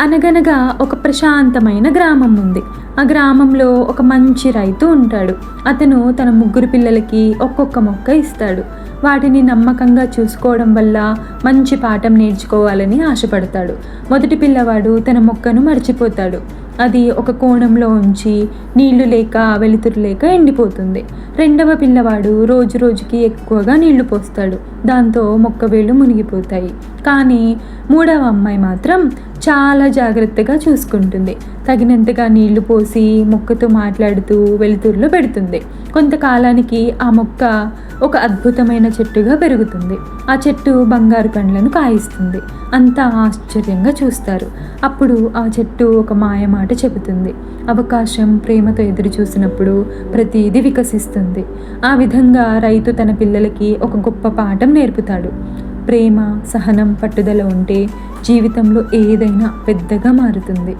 అనగనగా ఒక ప్రశాంతమైన గ్రామం ఉంది. ఆ గ్రామంలో ఒక మంచి రైతు ఉంటాడు. అతను తన ముగ్గురు పిల్లలకి ఒక్కొక్క మొక్క ఇస్తాడు. వాటిని నమ్మకంగా చూసుకోవడం వల్ల మంచి పాఠం నేర్చుకోవాలని ఆశపడతాడు. మొదటి పిల్లవాడు తన మొక్కను మర్చిపోతాడు. అది ఒక కోణంలో ఉంచి నీళ్ళు లేక వెలుతురు లేక ఎండిపోతుంది. రెండవ పిల్లవాడు రోజు రోజుకి ఎక్కువగా నీళ్ళు పోస్తాడు. దాంతో మొక్క వేళ్ళు మునిగిపోతాయి. కానీ మూడవ అమ్మాయి మాత్రం చాలా జాగ్రత్తగా చూసుకుంటుంది. తగినంతగా నీళ్ళు పోసి మొక్కతో మాట్లాడుతూ వెలుతురులో పెడుతుంది. కొంతకాలానికి ఆ మొక్క ఒక అద్భుతమైన చెట్టుగా పెరుగుతుంది. ఆ చెట్టు బంగారు పండ్లను కాయిస్తుంది. అంతా ఆశ్చర్యంగా చూస్తారు. అప్పుడు ఆ చెట్టు ఒక మాయమాట చెబుతుంది. అవకాశం ప్రేమతో ఎదురు చూసినప్పుడు ప్రతిదీ వికసిస్తుంది. ఆ విధంగా రైతు తన పిల్లలకి ఒక గొప్ప పాఠం నేర్పుతాడు. ప్రేమ సహనం పట్టుదల ఉంటే జీవితంలో ఏదైనా పెద్దగా మారుతుంది.